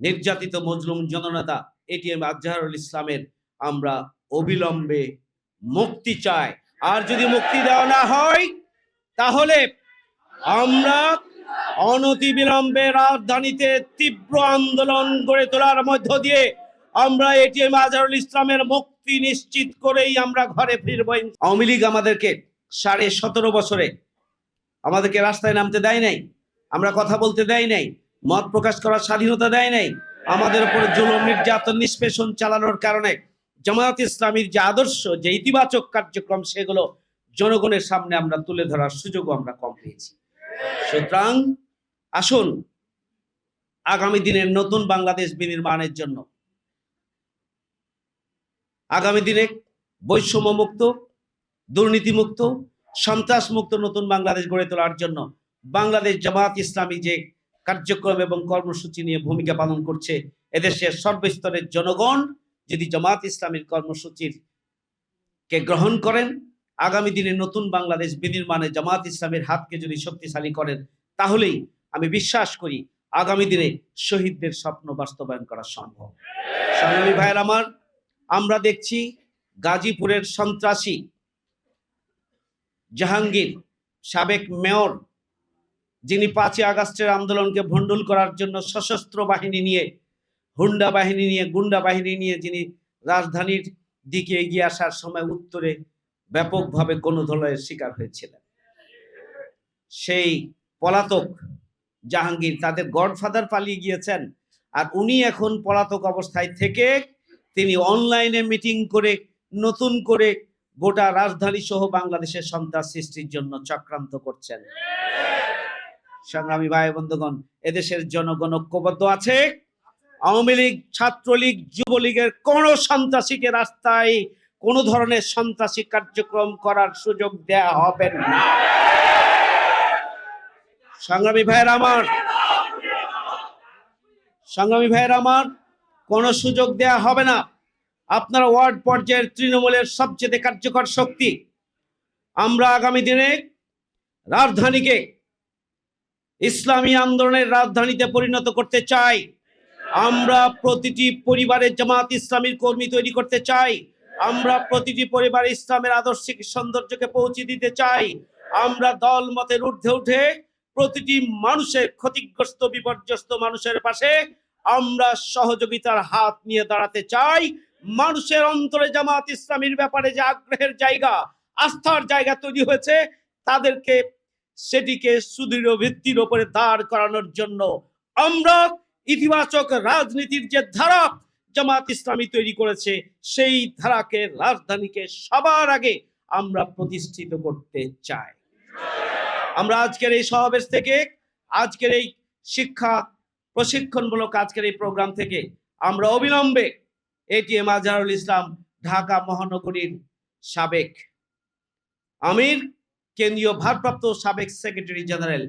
নির্যাতিত মজলুম জননেতা এটিএম আজহারুল ইসলামের আমরা অবিলম্বে মুক্তি চাই। আর যদি মুক্তি দেওয়া না হয়, তাহলে আমরা অনতিবিলম্বে রাজধানীতে তীব্র আন্দোলন গড়ে তোলার মধ্য দিয়ে আমরা এটিএম আজহারুল ইসলামের মুক্তি নিশ্চিত করেই আমরা ঘরে ফিরবো। আওয়ামী লীগ আমাদেরকে সাড়ে সতেরো বছরে আমাদেরকে রাস্তায় নামতে দেয় নাই, আমরা কথা বলতে দেয় নাই মত প্রকাশ করার স্বাধীনতা দেয় নাই। আমাদের উপর জুলুম, নির্যাতন, নিষ্পেষণ চালানোর কারণে জামায়াত ইসলামীর যে আদর্শ, যে ইতিবাচক কার্যক্রম, সেগুলো জনগণের সামনে আমরা তুলে ধরার সুযোগও আমরা কম পেয়েছি। সুতরাং আসুন, আগামী দিনের নতুন বাংলাদেশ বিনির্মাণের জন্য আগামী দিনে বৈষম্য মুক্ত দুর্নীতিমুক্ত সন্ত্রাস মুক্ত নতুন বাংলাদেশ গড়ে তোলার জন্য বাংলাদেশ জামাত ইসলামী যে কার্যক্রম এবং কর্মসূচি নিয়ে ভূমিকা পালন করছে এদেশের সর্বস্তরের জনগণ। যদি জামাত ইসলামীর কর্মসূচির কে গ্রহণ করেন, আগামী দিনে নতুন বাংলাদেশ বিনির্মাণে জামাত ইসলামের হাতকে যদি শক্তিশালী করেন, তাহলেই আমি বিশ্বাস করি আগামী দিনে শহীদদের স্বপ্ন বাস্তবায়ন করা সম্ভব। সংগ্রামী ভাইয়ের আমার, আমরা দেখছি গাজীপুরের সন্ত্রাসী জাহাঙ্গীর, সাবেক মেয়র যিনি পাঁচই আগস্টের আন্দোলনকে ভণ্ডুল করার জন্য সশস্ত্র বাহিনী নিয়ে, হুন্ডা বাহিনী নিয়ে, গুন্ডা বাহিনী নিয়ে যিনি রাজধানীর দিকে এগিয়ে আসার সময় উত্তরে ব্যাপকভাবে গণধলয়ের শিকার হয়েছিলেন। সেই পলাতক জাহাঙ্গীর তাদের গডফাদার পালিয়ে গিয়েছেন আর উনি এখন পলাতক অবস্থায় থেকে তিনি অনলাইনে মিটিং করে, নতুন করে গোটা রাজধানী সহ বাংলাদেশের সন্ত্রাস সৃষ্টির জন্য চক্রান্ত করছেন। সংগ্রামী ভাই বন্ধুগণ, এদেশের জনগণ ঐক্যবদ্ধ আছে। আওয়ামী লীগ, ছাত্রলীগ, যুবলীগের কোন সন্ত্রাসীকে রাস্তায় কোন ধরনের সন্ত্রাসী কার্যক্রম করার সুযোগ দেয়া হবে না। সংগ্রামী ভাইয়ের আমার, সংগ্রামী ভাইয়ের আমার, কোন সুযোগ দেয়া হবে না। আপনার ওয়ার্ড পর্যায়ের তৃণমূলের সবচেয়ে কার্যকর শক্তি। আমরা আগামী দিনে রাজধানীকে ইসলামী আন্দোলনের রাজধানীতে পরিণত করতে চাই। আমরা প্রতিটি পরিবারের জামাত ইসলামীর কর্মী তৈরি করতে চাই। আমরা প্রতিটি পরিবার ইসলামের আদর্শিক সৌন্দর্যকে পৌঁছে দিতে চাই। আমরা দল মতের ঊর্ধ্বে উঠে প্রতিটি মানুষের ক্ষতিগ্রস্ত, বিপর্যস্ত মানুষের পাশে আমরা সহযোগিতার হাত নিয়ে দাঁড়াতে চাই। মানুষের অন্তরে জামাত ইসলামীর ব্যাপারে যে আগ্রহের জায়গা, আস্থার জায়গা তৈরি হয়েছে, তাদেরকে সেটিকে সুদৃঢ় ভিত্তির উপরে দাঁড় করানোর জন্য আমরা ইতিবাচক রাজনীতির যে ধারা জামাত ইসলামী তৈরি করেছে, সেই ধারাকে, রাজধানীকে সবার আগে আমরা প্রতিষ্ঠিত করতে চাই। আমরা আজকের এই সমাবেশ থেকে, আজকের এই শিক্ষা প্রশিক্ষণমূলক আজকের এই প্রোগ্রাম থেকে আমরা অবিলম্বে এটিএম আজহারুল ইসলাম ঢাকা মহানগরীর সাবেক আমির কেন্দ্রীয় ভারপ্রাপ্ত সাবেক সেক্রেটারি জেনারেল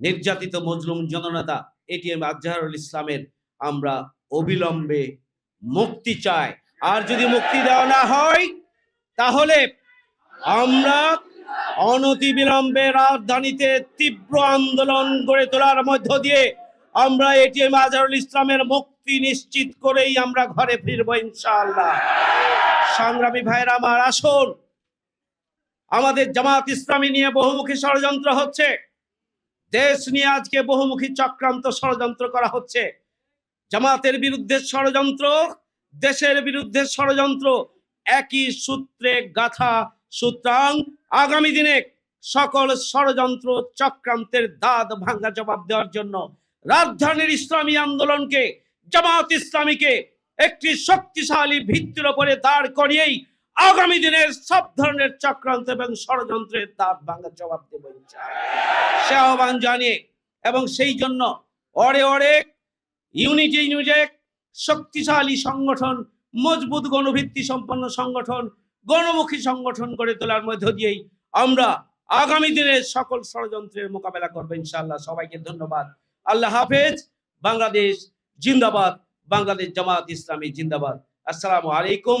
নির্যাতিত মজলুম জননেতা এটিএম আজহারুল ইসলামের আমরা অবিলম্বে মুক্তি চাই। আর যদি মুক্তি দেওয়া না হয়, তাহলে আমরা অনতিবিলম্বে রাজধানীতে তীব্র আন্দোলন গড়ে তোলার মধ্য দিয়ে আমরা এটিএম আজহারুল ইসলামের মুক্তি নিশ্চিত করেই আমরা ঘরে ফিরবো ইনশাআল্লাহ। সংগ্রামী ভাইয়ের, আমার আসুন আমাদের জামাত ইসলামী নিয়ে বহুমুখী ষড়যন্ত্র হচ্ছে। দেশ নিয়ে আজকে বহুমুখী চক্রান্ত ষড়যন্ত্র করা হচ্ছে। জামাতের বিরুদ্ধে ষড়যন্ত্র, দেশের বিরুদ্ধে ষড়যন্ত্র, একই সূত্রে গাথা। সুতরাং আগামী দিনে সকল ষড়যন্ত্র চক্রান্তের দাঁত ভাঙ্গা জবাব দেওয়ার জন্য রাজধানীর ইসলামী আন্দোলনকে, জামাত ইসলামীকে একটি শক্তিশালী ভিত্তির ওপরে দাঁড় করিয়েই আগামী দিনের সব ধরনের চক্রান্ত এবং ষড়যন্ত্রের দাঁত ভাঙ্গা জবাব দেব সে আহ্বান জানিয়ে, এবং সেই জন্য অরে অরে ইউনিটি ইউনিটেক শক্তিশালী সংগঠন, মজবুত গণভিত্তি সম্পন্ন সংগঠন, গণমুখী সংগঠন গড়ে তোলার মধ্য দিয়েই আমরা আগামী দিনের সকল ষড়যন্ত্রের মোকাবেলা করব ইনশাল্লাহ সবাইকে ধন্যবাদ। আল্লাহ হাফেজ। বাংলাদেশ জিন্দাবাদ। বাংলাদেশ জামাত ইসলামী জিন্দাবাদ। আসসালামু আলাইকুম।